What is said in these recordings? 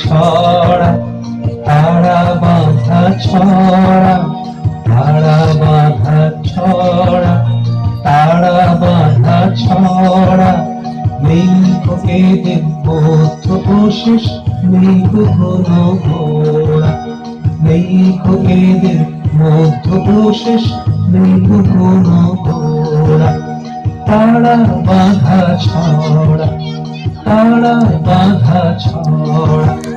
ছড়া, তারা বাঁধা ছড়া, তারা বাঁধা ছড়া, তারা বাঁধা ছড়া। নেই কোকেদের মধ্য অশেষ নেই কোনো নেই কোকেদের মধ্য অশেষ নেই কোনো ঘোড়া। তারা বাঁধা ছড়া, তারা বাঁধা ছড়া।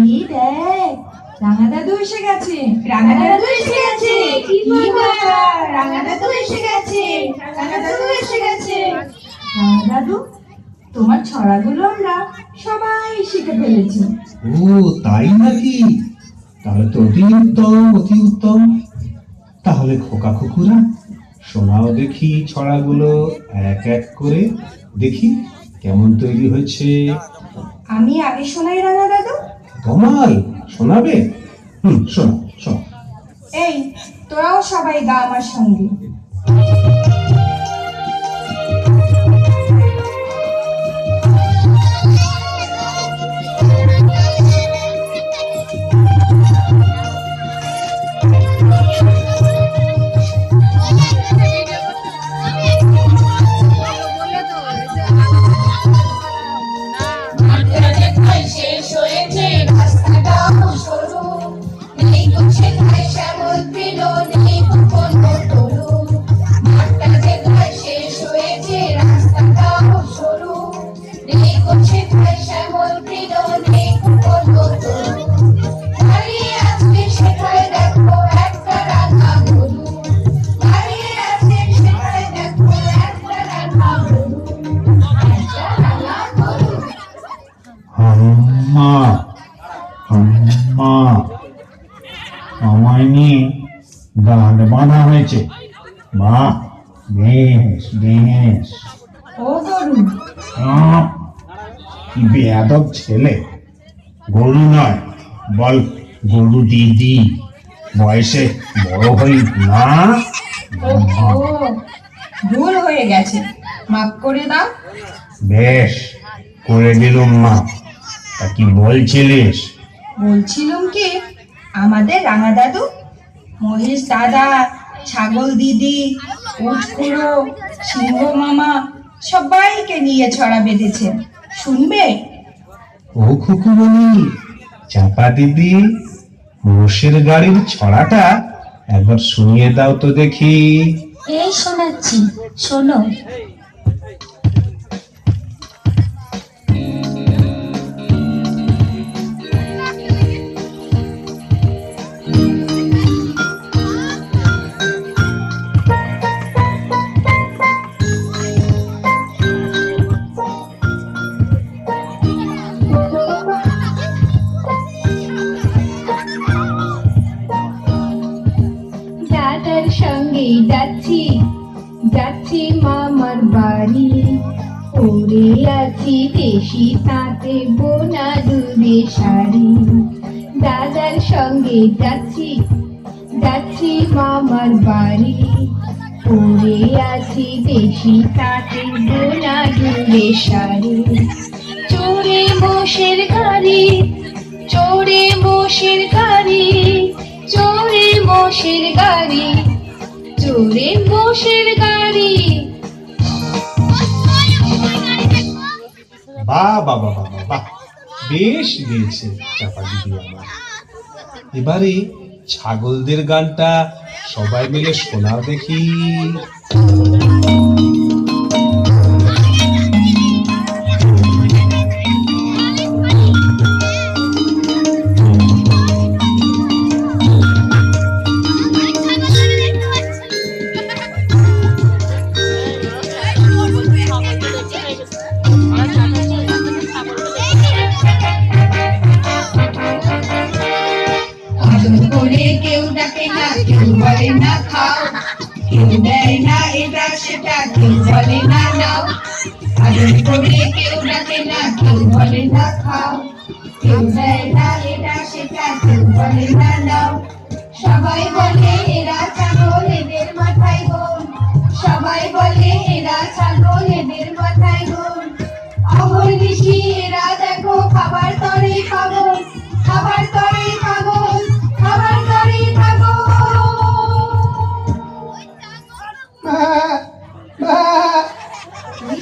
এই দেখ রাঙা দাদু এসে গেছে রাঙা দাদু এসে গেছে কি মজা রাঙা এসে গেছে গেছে রাঙা দাদু তোমার ছড়াগুলো আমরা সবাই শিখে ফেলেছি ও, তাই নাকি? তাহলে তো অতি উত্তম অতি উত্তম। তাহলে খোকা খুকুরা শোনাও দেখি ছড়াগুলো এক এক করে। দেখি কেমন তৈরি হয়েছে। আমি আগে শোনাই রাঙা দাদু। কমাল শোনাবে? হুম শোনো শোনো এই তোরাও সবাই গা আমার সঙ্গে। আমায় নিয়ে গান বাঁধা হয়েছে। বাহ বেশ বেশ। বেয়াদব ছেলে। গরু নয় বল গরু দিদি। বয়সে বড় হই না? ভুল হয়ে গেছে। মাফ করে দাও। বেশ করে দিলুম মা। তা কি বলছিলিস? বলছিলাম কি আমাদের রাঙা দাদু মহেশ দাদা ছাগল দিদি উটকুড়ো সিংহ মামা সবাইকে নিয়ে ছড়া বেঁধেছে। শুনবে? ও খুকুমণি, চাপা দিদি, মোষের গাড়ির ছড়াটা একবার শুনিয়ে দাও তো দেখি। এই শোনাচ্ছি, শোনো। যাচ্ছি যাচ্ছি মামার বাড়ি। পরে আছি দেশি তাঁতে বোনা দুধে শাড়ি। দাদার সঙ্গে যাচ্ছি যাচ্ছি মামার বাড়ি। পরে আছি দেশি তাঁতে বোনা দুধে শাড়ি। চোরে মোষের গাড়ি চোরে মোষের গাড়ি। বাহ বাবা বা বাহ বেশ গেয়েছে চাপা দিদি আমার এবারে ছাগলদের গানটা সবাই মিলে শোনাও দেখি। বলে না খাও, কেউ দেয় না এটা সেটা কেউ বলে না নাও। আদর করে কেউ ডাকে না, কেউ বলে না খাও। কেউ দেয় না এটা সেটা কেউ বলে না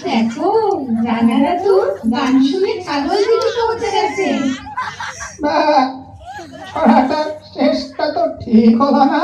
দেখো রানারা তো গান শুনে ছাগল দিকে পৌঁছে গেছে। ছড়াটার শেষটা তো ঠিক হলো না।